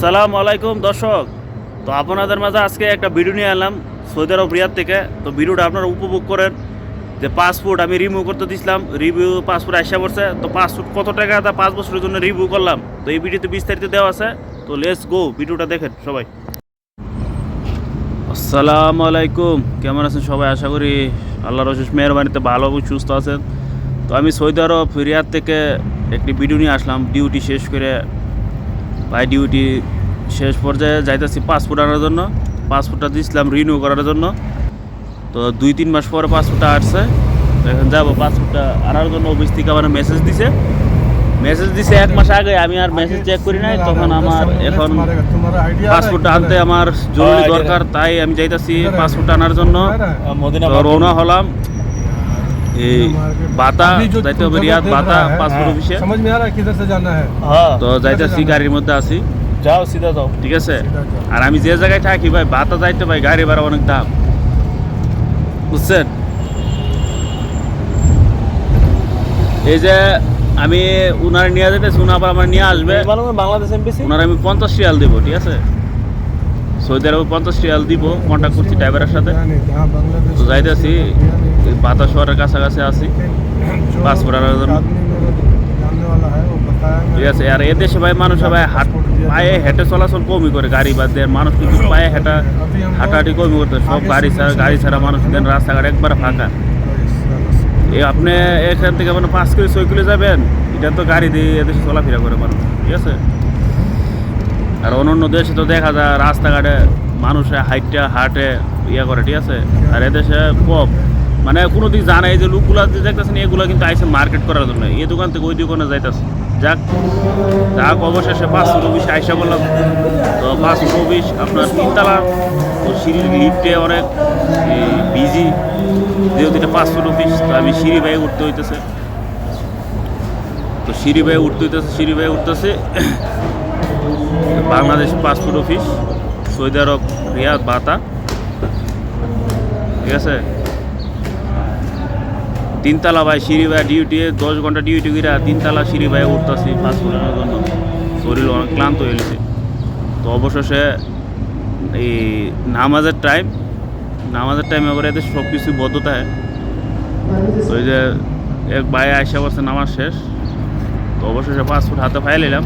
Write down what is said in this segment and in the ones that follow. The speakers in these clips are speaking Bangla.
আসসালামু আলাইকুম, দর্শক। তো আপনাদের মাঝে আজকে একটা ভিডিও নিয়ে এলাম, সৌদি আরব, রিয়াদ থেকে। তো ভিডিওটা আপনারা উপভোগ করেন। যে পাসপোর্ট আমি রিমুভ করতে দিছিলাম রিভিউ পাসপোর্ট আসা পড়ছে। তো পাসপোর্ট কত টাকা? তা পাঁচ বছরের জন্য রিভিউ করলাম। তো এই ভিডিওতে বিস্তারিত দেওয়া আছে। তো লেটস গো ভিডিওটা দেখেন সবাই। আসসালামু আলাইকুম। কেমন আছেন সবাই? আশা করি আল্লাহর অশেষ মেহরবানিতে ভালো এবং সুস্থ আছেন। তো আমি সৌদি আরব, রিয়াদ থেকে একটি ভিডিও নিয়ে আসলাম ডিউটি শেষ করে ভাই ডিউটি শেষ পর্যায়ে যাইতেছি পাসপোর্ট আনার জন্য। পাসপোর্টটা দিয়েছিলাম রিনিউ করার জন্য। তো দুই তিন মাস পরে পাসপোর্টটা আসছে। তো এখন যাব পাসপোর্টটা আনার জন্য অফিস থেকে আমার মেসেজ দিছে। মেসেজ দিছে এক মাস আগে আমি আর মেসেজ চেক করি নাই। তখন আমার এখন পাসপোর্টটা আনতে আমার জরুরি দরকার তাই আমি যাইতেছি পাসপোর্টটা আনার জন্য। রওনা হলাম। এই বাতা যাইতে হবে রিয়াদ বাতা পাসপোর্ট অফিসে समझ में आ रहा है किधर से जाना है হ্যাঁ। তো যাইতেছি গাড়ির মধ্যে আছি যাও সিধা যাও ঠিক আছে আর আমি যে জায়গায় থাকি ভাই বাতা যাইতে ভাই গাড়ি ভাড়া অনেক দাম বুঝছেন এই যে আমি উনার নিয়ে যেতেছি উনি আবার আমার নিয়ে আসবে মালুম বাংলাদেশ এমবিসি ওনার আমি পঞ্চাশ রিয়াল দেবো ঠিক আছে সৌদি আরবে পঞ্চাশ রিয়াল দিব কন্ট্যাক্ট করছি ড্রাইভারের সাথে। তো যাইতেছি বাতা শহরের কাছাকাছি আছি। পাসপোর্ট জন্য। ঠিক আছে, আর এদেশে ভাই মানুষ ভাই হাট, পায়ে হেঁটে চলাচল কমই করে, গাড়ি বাদ দিয়ে। মানুষ কিন্তু পায়ে হেঁটা, হাঁটাহাঁটি কমই করতে সব গাড়ি ছাড়া গাড়ি ছাড়া মানুষ দেন, রাস্তাঘাট একবার ফাঁকা। এই আপনি এখান থেকে আপনার পাঁচ কিলো, ছয় কিলো যাবেন, এটা তো গাড়ি দিয়ে এদেশে চলাফেরা করে মানুষ। ঠিক আছে? আর অন্য অন্য দেশে তো দেখা যায় রাস্তাঘাটে মানুষে হাইটটা হাটে ইয়ে করে, ঠিক আছে? আর এদেশে কম মানে কোনো দিক জানে যে লোকগুলা যে দেখতেছেন, এগুলো কিন্তু আইসে মার্কেট করার জন্য। এই দোকান থেকে ওই দোকানে যাইতেছে। যাক যাক, অবশেষে পাঁচশো অফিস আইসা বললাম তো পাঁচশো অফিস আপনার তিনতলা, তো সিঁড়ির লিফটে অনেক বিজি যেহেতু এটা পাঁচশো অফিস তো আমি সিঁড়ি ভাই উঠতে হইতেছে। তো সিঁড়ি ভাই উঠতে হইতেছে, সিঁড়ি ভাই উঠতেছে। Bangladesh passport office Saudi Arab Riyadh বাতা ঠিক আছে? তিনতলা ভাই, সিঁড়ি ভাই ডিউটি দশ ঘণ্টা ডিউটি করে তিনতলা সিঁড়ি ভাই উঠতেছি পাসপোর্ট আনার জন্য। শরীর অনেক ক্লান্ত হয়ে গেছে। তো অবশেষে এই নামাজের টাইম নামাজের টাইমে আবার এদের সব কিছু বদ্ধতা হয়। ওই যে এক ভাই আইসা বলছে নামাজ শেষ। তো অবশেষে পাসপোর্ট হাতে ফাইল এলাম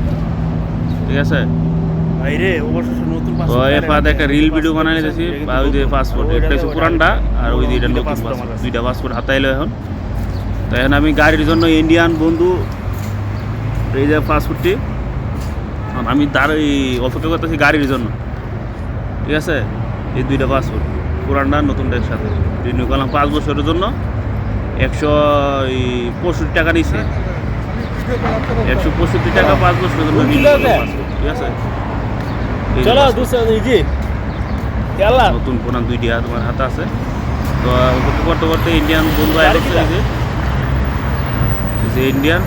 ঠিক আছে? অবশেষে নতুন একটা রিল ভিডিও বানাই দিয়েছি বা ওই যে পাসপোর্ট একটা হচ্ছে পুরানটা আর ওই যে এটা নতুন পাসপোর্ট দুইটা পাসপোর্ট এখন। তো এখন আমি গাড়ির জন্য ইন্ডিয়ান বন্ধু এই যে পাসপোর্টটি আমি তার এই অপেক্ষা করতেছি গাড়ির জন্য। ঠিক আছে? এই দুইটা পাসপোর্ট পুরানটা নতুনটার সাথে। রিনিউ করলাম পাঁচ বছরের জন্য। একশো এই পঁয়ষট্টি টাকা নিছে একশো পঁয়ষট্টি টাকা পাঁচ বছর ঠিক আছে? চলো নতুন পুরান দুইটি হাত তোমার হাতে আছে। তো করতে করতে ইন্ডিয়ান বন্ধু যে। ইন্ডিয়ান